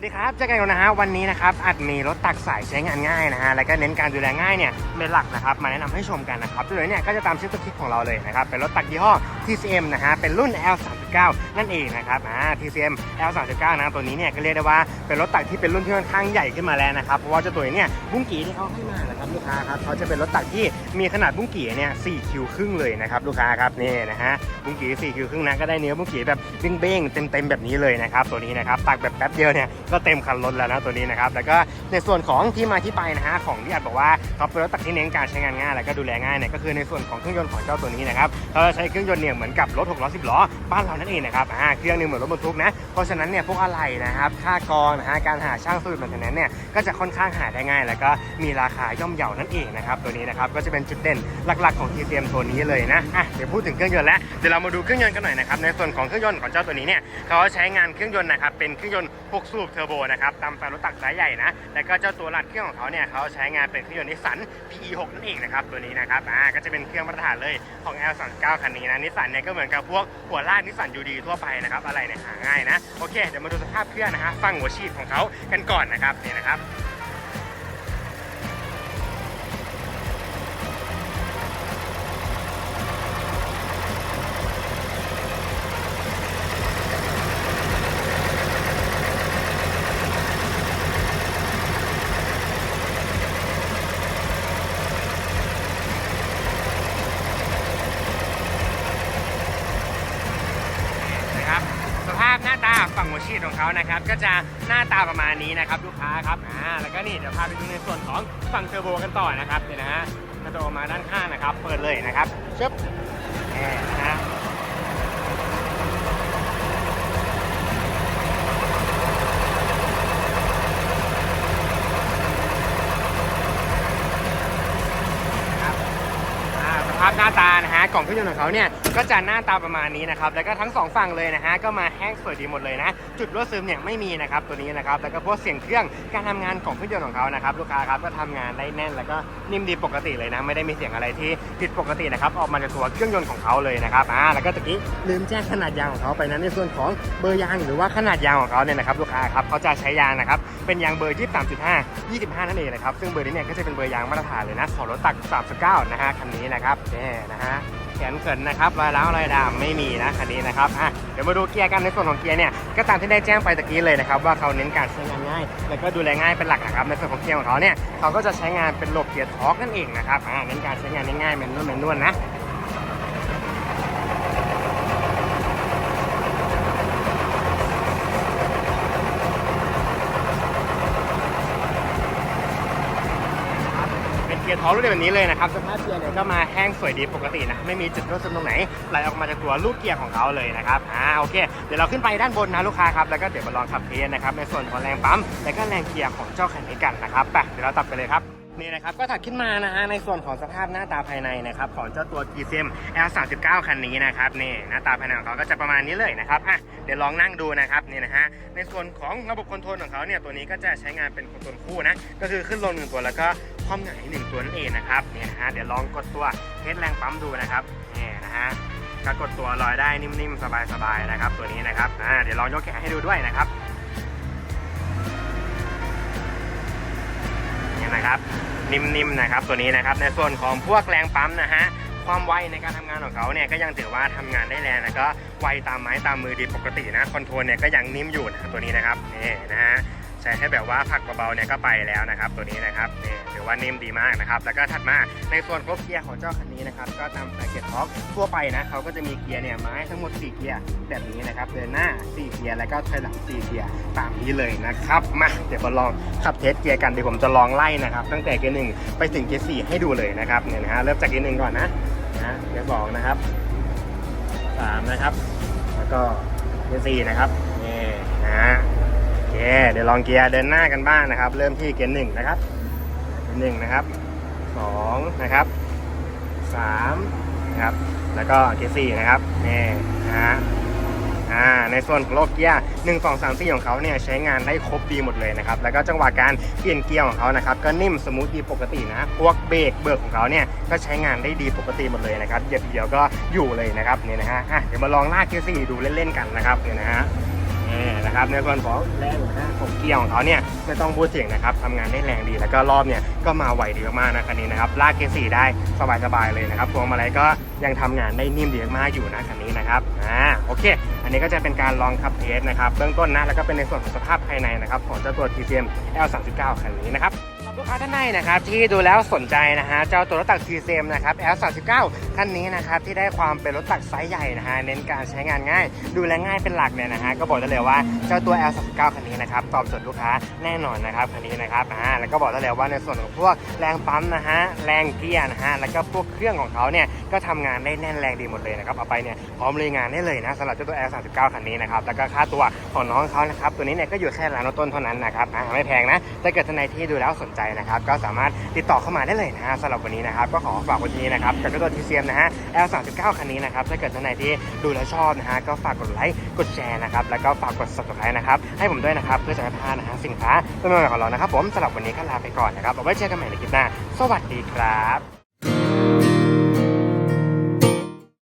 สดีครับเจอกันแล้วนะฮะวันนี้นะครับอาจมีรถตักสายใช้งานง่ายนะฮะแล้วก็เน้นการดูแลง่ายเนี่ยเป็นหลักนะครับมาแนะนำให้ชมกันนะครับโดยเนี่ยก็จะตามชื่อตัวคลิปของเราเลยนะครับเป็นรถตักยี่ห้อ TCM นะฮะเป็นรุ่น L39 นั่นเองนะครับอ่า TCM L39 นะตัวนี้เนี่ยก็เรียกได้ว่าเป็นรถตักที่เป็นรุ่นที่ค่อนข้างใหญ่ขึ้นมาแล้วนะครับเพราะว่าเจ้าตัวนี้เนี่ยบุ้งกี่ที่เขาให้มานะครับลูกค้าครับเขาจะเป็นรถตักที่มีขนาดบุ้งกี่เนี่ย4คิวครึ่งเลยนะครับลูกค้าครับนี่นะฮะบุ้งกี่4คิวครึ่งนะก็ได้เนื้อบุ้งกี่แบบเบ้งๆเต็มๆแบบนี้เลยนะครับตัวนี้นะครับตักแบบแป๊บเดียวเนี่ยก็เต็มคันรถแล้วนะตัวนี้นะครับแล้วก็ ในส่วนของที่มาที่ไปนะฮะของที่อาจบอกว่าเขาเป็นรถตักที่เน้นการใช้งานง่ายแล้วก็ดูแลง่ายเนี่ยก็คือในส่วนของเครื่องยนต์ของเจ้าตัวนี้นะครับเขาจะใช้เครื่องยนต์เนี่ยเหมือนกับรถ6ล้อ10ล้อบ้านเรานั่นเองนะครับอ่าเครื่องหนึงเหมือนรถบรรทุกนะเพราะฉะนั้นเนี่ยพวกอะไรนะครับค่ากองนะฮะการหาช่างสูตรมันนั้นเนี่ยก็จะค่อนข้างหาได้ง่าย แล้วก็มีราคาย่อมเยานั่นเองนะครับตัวนี้นะครับก็จะเป็นจุดเด่นหลักๆของ TCM ตัวนี้เลยนะอะเดี๋ยวพูดถึงเครื่องยนต์แล้วเดี๋ยวเรามาดูเครื่องยนต์กันหน่อยนะครับในส่วนของเครื่องยนต์ของเจ้าตัวนี้เนี่ยเขาใช้งานเครื่องยนต์นะครับเป็นเครื่องยนต์6สูบเทอร์โบนะครับตามสายรถตักสายใหญ่นะแแล้วก็เจ้าตัวรัดเครื่องของเขาเนี่ยเขาใช้งานเป็นเครื่องยนต์นิสสัน PE6 นั่นเองนะครับตัวนี้นะครับอ่าก็จะเป็นเครื่องมาตรฐานเลยของ L39 คันนี้นะนิสสันเนี่ยก็เหมือนกับพวกหัวลากนิสสันยูดีทั่วไปนะครับอะไรเนี่ยหาง่ายนะโอเคเดี๋ยวมาดูสภาพเครื่องนะฮะฟังหัวฉีดของเขากันก่อนนะครับนี่นะครับสภาพหน้าตา ฝั่งหัวฉีดของเขานะครับก็จะหน้าตาประมาณนี้นะครับลูกค้าครับอ่าแล้วก็นี่เดี๋ยวพาไปดูในส่วนของฝั่งเทอร์โบกันต่อนะครับเนี่ยนะฮะกระโดดมาด้านข้างนะครับ เปิดเลยนะครับชึบแหมนะฮะครับอ่าสภาพหน้าตานะฮะกล่องเครื่องยนต์ของเขาเนี่ยก็จะหน้าตาประมาณนี้นะครับแล้วก็ทั้งสองฝั่งเลยนะฮะก็มาแห้งสวยดีหมดเลยนะ จุดรั่วซึมเนี่ยไม่มีนะครับตัวนี้นะครับแล้วก็พวกเสียงเครื่องการทำงานของเครื่องยนต์ของเขานะครับลูกค้าครับก็ทำงานได้แน่นแล้วก็นิ่มดีปกติเลยนะ ไม่ได้มีเสียงอะไรที่ผิดปกตินะครับออกมาจากตัวเครื่องยนต์ของเขาเลยนะครับอ่าแล้วก็ตะกี้ลืมแจ้งขนาดยางของเขาไปนะในส่วนของเบอร์ยางหรือว่าขนาดยางของเขาเนี่ยนะครับลูกค้าครับเขาจะใช้ยางนะครับเป็นยางเบอร์ 23.5 25 นั่นเองนะครับซึ่งเบอร์นี้เนี่ยก็จะเป็นเบอร์ยางมาตรฐานเลยนะของรถตัก 39 นะฮะคันนี้นะครับนี่นะฮะ แขนเกินนะครับรอยร้าวรอยดำไม่มีนะคันนี้นะครับอะเดี๋ยวมาดูเกียร์กันในส่วนของเกียร์เนี่ยก็ตามที่ได้แจ้งไปตะกี้เลยนะครับว่าเขาเน้นการใช้งานง่าย แล้วก็ดูแลง่ายเป็นหลักนะครับในส่วนของเกียร์ของเขาเนี่ยเขาก็จะใช้งานเป็นระบบเกียร์ทอร์กนั่นเองนะครับอ่าเน้นการใช้งานง่ายๆแมนนวลแมนนวลนะ เป็นเกียร์ท้องรุ่นเดียวแบบนี้เลยนะครับสภาพเกียร์เนี่ยก็มาแห้งสวยดีปกตินะไม่มีจุดรั่วซึมตรงไหนไหลออกมาจากตัวลูกเกียร์ของเขาเลยนะครับอ่าโอเค เดี๋ยวเราขึ้นไปด้านบนนะลูกค้าครับแล้วก็เดี๋ยวมาลองขับเทสนะครับในส่วนของแรงปั๊มและก็แรงเกียร์ของเจ้าคันนี้กันนะครับไปเดี๋ยวเราตัดไปเลยครับนี่นะครับก็ถัดขึ้นมานะฮะในส่วนของสภาพหน้าตาภายในนะครับของเจ้าตัว g c m L39 คันนี้นะครับนี่หน้าตาภายในของเขาก็จะประมาณนี้เลยนะครับอะเดี๋ยวลองนั่งดูนะครับนี่นะฮะในส่วนของระบบคอนโทรลของเขาเนี่ยตัวนี้ก็จะใช้งานเป็นคอนโทรลคู่นะก็คือขึ้นลงหนึ่งตัวแล้วก็ ความหงายหนึ่งตัวนั่นเองนะครับเนี่ยนะฮะเดี๋ยวลองกดตัวเทสแรงปั๊มดูนะครับเนี่ยนะฮะก็กดตัวลอยได้นิ่มๆสบายๆนะครับ ตัวนี้นะครับอ่าเดี๋ยวลองยกแขนให้ดูด้วยนะครับเนี่ยนะครับนิ่มๆนะครับตัวนี้นะครับในส่วนของพวกแรงปั๊มนะฮะความไวในการทำงานของเขาเนี่ยก็ยังถือว่าทำงานได้แรงแล้วก็ไวตามไม้ตามมือดีปกตินะคอนโทรลเนี่ยก็ยังนิ่มอยู่นะตัวนี้นะครับนี่นะฮะ ใช้ให้แบบว่าผักเบาๆเนี่ยก็ไปแล้วนะครับ ตัวนี้นะครับนี่ถือว่านิ่มดีมากนะครับ แล้วก็ถัดมาในส่วนครบเกียร์ของเจ้าคันนี้นะครับ ก็ตามสายเกียร์ท็อปทั่วไปนะเขาก็จะมีเกียร์เนี่ยมาให้ทั้งหมด 4 เกียร์แบบนี้นะครับ เดินหน้า 4 เกียร์แล้วก็ถอยหลัง 4 เกียร์ตามนี้เลยนะครับมาเดี๋ยวมาลองขับเทสเกียร์กันเดี๋ยวผมจะลองไล่นะครับ ตั้งแต่เกียร์หนึ่งไปถึงเกียร์สี่ให้ดูเลยนะครับเนี่ยนะฮะเริ่มจากเกียร์หนึ่งก่อนนะนะเกียร์สองนะครับสามนะครับ แล้วก็เกียร์สี่นะครับนี่นะฮะ เคเดี๋ยวลองเกียร์เดินหน้ากันบ้างนะครับ เริ่มที่เกียร์หนึ่งนะครับหนึ่งนะครับสองนะครับสามนะครับ แล้วก็เกียร์สี่นะครับนี่นะฮะอ่าในส่วนของโลกเกียร์หนึ่งสองสามสี่ของเขาเนี่ยใช้งานได้ครบดีหมดเลยนะครับ แล้วก็จังหวะการเปลี่ยนเกียร์ของเขานะครับ ก็นิ่มสมูทดีปกตินะพวกเบรกเบิกของเขาเนี่ยก็ใช้งานได้ดีปกติหมดเลยนะครับเหยียบเดียวก็อยู่เลยนะครับนี่นะฮะอะเดี๋ยวมาลองลากเกียร์สี่ดูเล่นๆกันนะครับเนี่ยนะฮะ นนี่นะครับในส่วนของแรงนะฮะของเกียร์ของเขาเนี่ยไม่ต้องพูดถึงนะครับทำงานได้แรงดีแล้วก็รอบเนี่ยก็มาไวดีมากนะคันนี้นะครับลากเกียร์สี่ได้สบายๆเลยนะครับพวงมาลัยก็ยังทำงานได้นิ่มดีมากอยู่นะคันนี้นะครับอ่าโอเค อันนี้ก็จะเป็นการลองขับเทสนะครับเบื้องต้นนะแล้วก็เป็นในส่วนของสภาพภายในนะครับของเจ้าตัว TCM L39 คันนี้นะครับ ลูกค้าท่านใดนะครับที่ดูแล้วสนใจนะฮะเจ้าตัวรถตัก TCM นะครับ L39 คันนี้นะครับที่ได้ความเป็นรถตักไซส์ใหญ่นะฮะเน้นการใช้งานง่าย ดูแลง่ายเป็นหลักเนี่ยนะฮะก็บอกได้เลยว่าเจ้าตัว L39 คันนี้นะครับตอบโจทย์ลูกค้าแน่นอนนะครับคันนี้นะครับอ่าแล้วก็บอกได้เลยว่าในส่วนของพวกแรงปั๊มนะฮะแรงเกียร์นะฮะแล้วก็พวกเครื่องของเขาเนี่ยก็ทำงานได้แน่นแรงดีหมดเลยนะครับเอาไปเนี่ยพร้อมเลยงานได้เลยนะสำหรับเจ้าตัว L39 คันนี้นะครับแล้วก็ค่าตัวของน้องเขานะครับตัวนี้เนี่ยก็อยู่แค่ล้านต้นเท่านั้นนะครับอ่าไม่แพงนะถ้าเกิดท่านใดที่ดูแล้วสนใจนะครับ ก็สามารถติดต่อเข้ามาได้เลยนะฮะสำหรับวันนี้นะครับ ก็ขอฝากวันนี้นะครับกับเจ้าตัว TCM นะฮะ L39 คันนี้นะครับ ถ้าเกิดท่านไหนที่ดูแล้วชอบนะฮะ ก็ฝากกดไลค์ กดแชร์นะครับ แล้วก็ฝากกด subscribe นะครับ ให้ผมด้วยนะครับ เพื่อจะไม่พลาดนะฮะสินค้าตัวใหม่ของเรานะครับ ผมสำหรับวันนี้ก็ลาไปก่อนนะครับเอาไว้เจอกันใหม่ในคลิปหน้า สวัสดีครับ